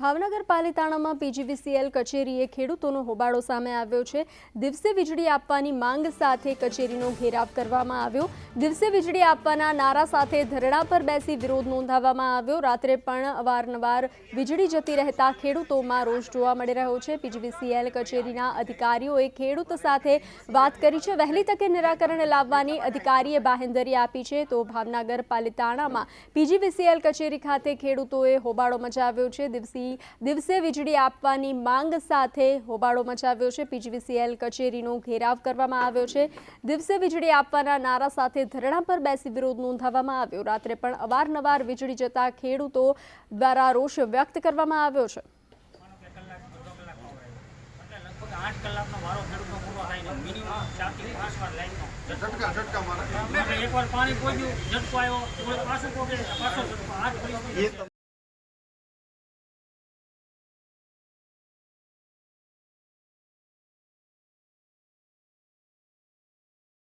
Bhavnagar પાલિતાણામાં PGVCL કચેરીએ ખેડૂતોનો હોબાળો સામે આવ્યો છે. દિવસે વીજળી આપવાની માંગ સાથે કચેરીનો ઘેરાવ કરવામાં આવ્યો. દિવસે વીજળી આપવાના નારા સાથે ધરણા પર બેસી વિરોધ નોંધાવવામાં આવ્યો. રાત્રે પણ અવારનવાર વીજળી જતી રહેતા ખેડૂતોમાં રોષ જોવા મળી રહ્યો છે. પીજીવીસીએલ કચેરીના અધિકારીઓએ ખેડૂત સાથે વાત કરી છે. વહેલી તકે નિરાકરણ લાવવાની અધિકારીએ બાહેંધરી આપી છે. તો ભાવનગર પાલિતાણામાં પીજીવીસીએલ કચેરી ખાતે ખેડૂતોએ હોબાળો મચાવ્યો છે. દિવસી, દિવસે વીજળી આપવાની માંગ સાથે હોબાળો મચાવ્યો છે. પીજીવીસીએલ કચેરીનો ઘેરાવ કરવામાં આવ્યો છે. દિવસે વીજળી આપવાના નારા સાથે ધરણા પર બેસી વિરોધ નોંધાવવામાં આવ્યો. રાત્રે પણ અવારનવાર વીજળી જતા ખેડૂતો દ્વારા રોષ વ્યક્ત કરવામાં આવ્યો છે. આઠ કલાકનો વારો ખેડૂતનો પૂરો થાય છે મિનિમમ ચારથી પાંચ વાર લાઈનનો ઝટકા ઝટકા મારે. એકવાર પાણી પહોંચ્યું ઝટકો આવ્યો પાછું પાછો ઝટકો આ પરિસ્થિતિ. એ